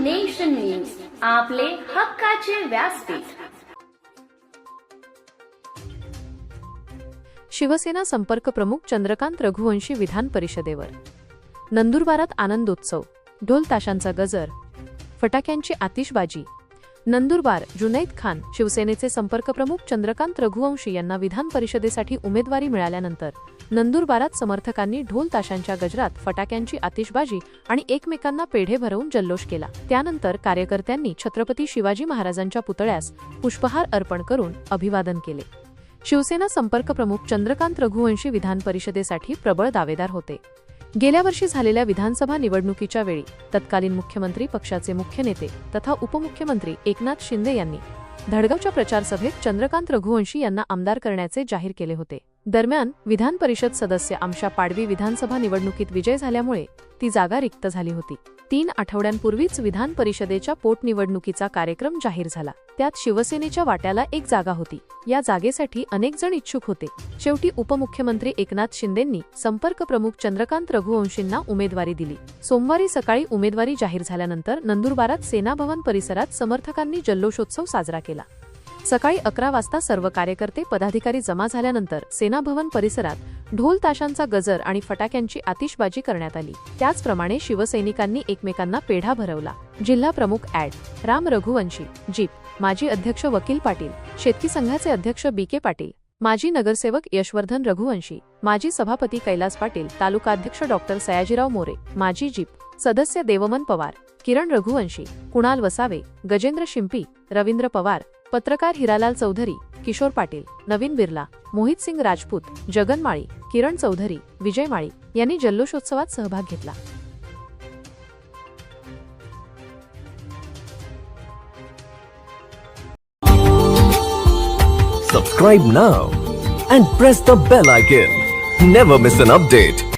Nation news आपले हक्काचे व्यासपीठ. शिवसेना संपर्क प्रमुख चंद्रकांत रघुवंशी विधान परिषदेवर. नंदुरबारात आनंदोत्सव ढोल ताशांचा गजर फटाक्यांची आतिषबाजी नंदुरबार जुनैद खान शिवसेनेचे संपर्क प्रमुख चंद्रकांत रघुवंशी यांना विधान परिषदेसाठी उमेदवारी मिळाल्यानंतर नंदुरबारात समर्थकांनी ढोल ताशांच्या गजरात फटाक्यांची आतिषबाजी आणि एकमेकांना पेढे भरवून जल्लोष केला. त्यानंतर कार्यकर्त्यांनी छत्रपती शिवाजी महाराजांच्या पुतळ्यास पुष्पहार अर्पण करून अभिवादन केले. शिवसेना संपर्क प्रमुख चंद्रकांत रघुवंशी विधान परिषदेसाठी प्रबळ दावेदार होते. गेल्या वर्षी झालेल्या विधानसभा निवडणुकीच्या वेळी तत्कालीन मुख्यमंत्री पक्षाचे मुख्य नेते तथा उपमुख्यमंत्री एकनाथ शिंदे यांनी धडगावच्या प्रचारसभेत चंद्रकांत रघुवंशी यांना आमदार करण्याचे जाहीर केले होते. दरम्यान विधान परिषद सदस्य आमशा पाडवी विधानसभा निवडणुकीत विजय झाल्यामुळे ती जागा रिक्त झाली होती. तीन आठवड्यांपूर्वीच विधान परिषदेच्या पोटनिवडणुकीचा कार्यक्रम जाहीर झाला. त्यात शिवसेनेच्या वाट्याला एक जागा होती. या जागेसाठी अनेक जण इच्छुक होते. शेवटी उपमुख्यमंत्री एकनाथ शिंदेंनी संपर्क प्रमुख चंद्रकांत रघुवंशींना उमेदवारी दिली. सोमवारी सकाळी उमेदवारी जाहीर झाल्यानंतर नंदुरबारात सेनाभवन परिसरात समर्थकांनी जल्लोषोत्सव साजरा केला. सकाळी अकरा वाजता सर्व कार्यकर्ते पदाधिकारी जमा झाल्यानंतर सेना भवन परिसरात ढोल ताशांचा गजर आणि फटाक्यांची आतिषबाजी करण्यात आली. त्याचप्रमाणे शिवसैनिकांनी एकमेकांना पेढा भरवला. जिल्हा प्रमुख ऍड राम रघुवंशी जीप. माजी अध्यक्ष वकील पाटील. शेतकी संघाचे अध्यक्ष बी के पाटील. माजी नगरसेवक यशवर्धन रघुवंशी. माजी सभापती कैलास पाटील. तालुकाध्यक्ष डॉक्टर सयाजीराव मोरे. माजी जीप. सदस्य देवमन पवार किरण रघुवंशी कुणाल वसावे गजेंद्र शिंपी रवींद्र पवार पत्रकार हिरालाल चौधरी किशोर पाटील नवीन बिर्ला मोहित सिंग राजपूत जगन माळी किरण चौधरी विजय माळी यांनी जल्लोषोत्सवात सहभाग घेतला Subscribe now and press the bell icon. Never miss an update.